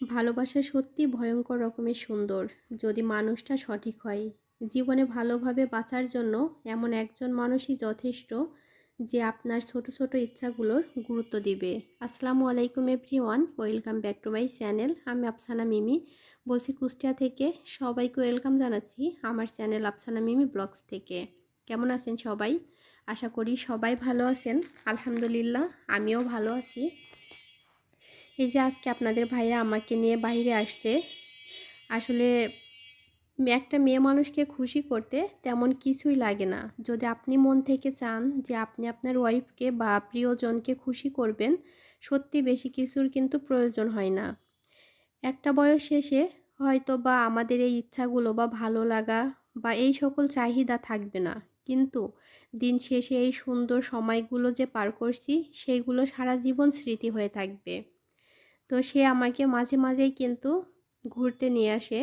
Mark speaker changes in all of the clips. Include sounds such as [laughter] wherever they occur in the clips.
Speaker 1: ভালোবাসা সত্যি ভয়ঙ্কর রকমের সুন্দর। যদি মানুষটা সঠিক হয়, জীবনে ভালোভাবে বাঁচার জন্য এমন একজন মানুষই যথেষ্ট যে আপনার ছোট ছোট ইচ্ছাগুলোর গুরুত্ব দিবে। আসসালামু আলাইকুম every one welcome back to my channel. আমি আফসানা মিমি। বলছি কুষ্টিয়া থেকে সবাইকে ওয়েলকাম জানাচ্ছি আমার চ্যানেল আফসানা মিমি ব্লগস থেকে। কেমন আছেন সবাই? আশা করি সবাই ভালো আছেন। আলহামদুলিল্লাহ, আমিও ভালো আছি। এই যে আজকে আপনাদের ভাইয়া আমাকে নিয়ে বাইরে আসছে। আসলে একটা মেয়ে মানুষকে খুশি করতে তেমন কিছুই লাগে না। যদি আপনি মন থেকে চান যে আপনি আপনার ওয়াইফকে বা প্রিয়জনকে খুশি করবেন, সত্যি বেশি কিছুর কিন্তু প্রয়োজন হয় না। একটা বয়স শেষে হয়তো বা আমাদের এই ইচ্ছাগুলো বা ভালো লাগা বা এই সকল চাহিদা থাকবে না। কিন্তু দিন শেষে এই সুন্দর সময়গুলো যে পার করছি, সেইগুলো সারা জীবন স্মৃতি হয়ে থাকবে। তো সে আমাকে মাঝে মাঝেই কিন্তু ঘুরতে নিয়ে আসে।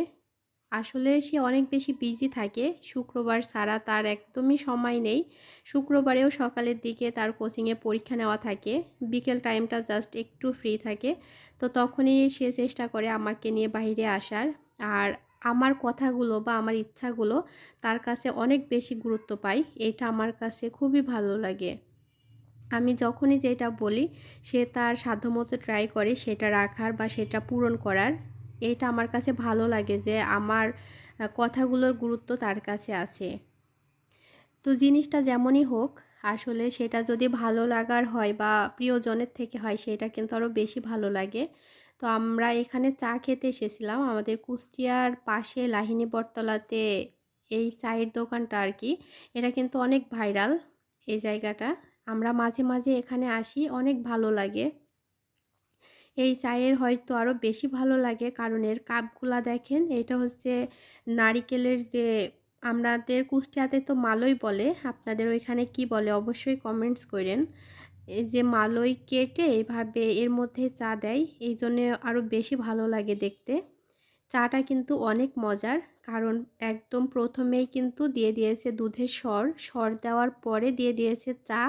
Speaker 1: আসলে সে অনেক বেশি বিজি থাকে। শুক্রবার ছাড়া তার একদমই সময় নেই। শুক্রবারেও সকালের দিকে তার কোচিংয়ে পরীক্ষা নেওয়া থাকে। বিকেল টাইমটা জাস্ট একটু ফ্রি থাকে। তো তখনই সে চেষ্টা করে আমাকে নিয়ে বাইরে আসার। আর আমার কথাগুলো বা আমার ইচ্ছাগুলো তার কাছে অনেক বেশি গুরুত্ব পাই এটা আমার কাছে খুবই ভালো লাগে। আমি যখনই যেটা বলি, সে তার সাধ্যমতো ট্রাই করে সেটা রাখার বা সেটা পূরণ করার। এটা আমার কাছে ভালো লাগে যে আমার কথাগুলোর গুরুত্ব তার কাছে আছে। তো জিনিসটা যেমনই হোক, আসলে সেটা যদি ভালো লাগার হয় বা প্রিয়জনের থেকে হয়, সেটা কিন্তু আরও বেশি ভালো লাগে। তো আমরা এখানে চা খেতে এসেছিলাম, আমাদের কুষ্টিয়ার পাশে লাহিনী বটতলাতে এই চায়ের দোকানটা আর কি। এটা কিন্তু অনেক ভাইরাল, এই জায়গাটা। আমরা মাঝে মাঝে এখানে আসি, অনেক ভালো লাগে। এই চায়ের হয়তো আরও বেশি ভালো লাগে কারণ এর কাপগুলা দেখেন, এটা হচ্ছে নারিকেলের যে আমাদের কুষ্টিয়াতে তো মালই বলে, আপনাদের ওইখানে কি বলে অবশ্যই কমেন্টস করেন। এই যে মালই কেটে এভাবে এর মধ্যে চা দেয়, এই জন্যে আরও বেশি ভালো লাগে দেখতে। চাটা কিন্তু অনেক মজার। কারণ একদম প্রথমেই কিন্তু দিয়ে দিয়েছে দুধের স্বর সর দেওয়ার পরে দিয়ে দিয়েছে চা।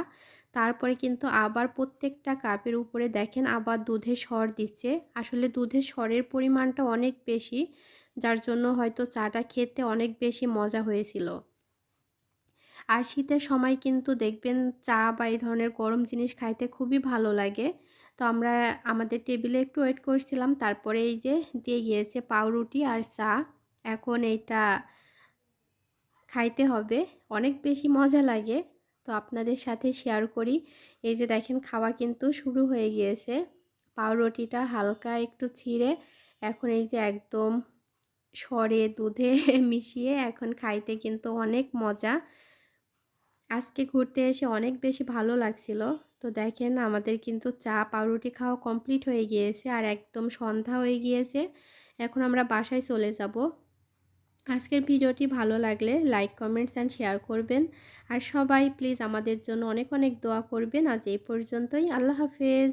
Speaker 1: তারপরে কিন্তু আবার প্রত্যেকটা কাপের উপরে দেখেন আবার দুধের সর দিচ্ছে। আসলে দুধের সরের পরিমাণটা অনেক বেশি, যার জন্য হয়তো চাটা খেতে অনেক বেশি মজা হয়েছিল। আর শীতের সময় কিন্তু দেখবেন চা বা এই ধরনের গরম জিনিস খাইতে খুবই ভালো লাগে। তো আমরা আমাদের টেবিলে একটু ওয়েট করছিলাম। তারপরে এই যে দিয়ে গিয়েছে পাউরুটি আর চা। এখন এইটা খাইতে হবে। অনেক বেশি মজা লাগে। তো আপনাদের সাথে শেয়ার করি। এই যে দেখেন খাওয়া কিন্তু শুরু হয়ে গিয়েছে। পাউরুটিটা হালকা একটু ছিঁড়ে এখন এই যে একদম সরে দুধে [laughs] মিশিয়ে এখন খাইতে কিন্তু অনেক মজা। আজকে ঘুরতে এসে অনেক বেশি ভালো লাগছিল। তো দেখেন আমাদের কিন্তু চা পাউরুটি খাওয়া কমপ্লিট হয়ে গিয়েছে আর একদম সন্ধ্যা হয়ে গিয়েছে। এখন আমরা বাসায় চলে যাব। আজকের ভিডিওটি ভালো লাগলে লাইক, কমেন্টস অ্যান্ড শেয়ার করবেন। আর সবাই প্লিজ আমাদের জন্য অনেক অনেক দোয়া করবেন। আজ এই পর্যন্তই। আল্লাহ হাফেজ।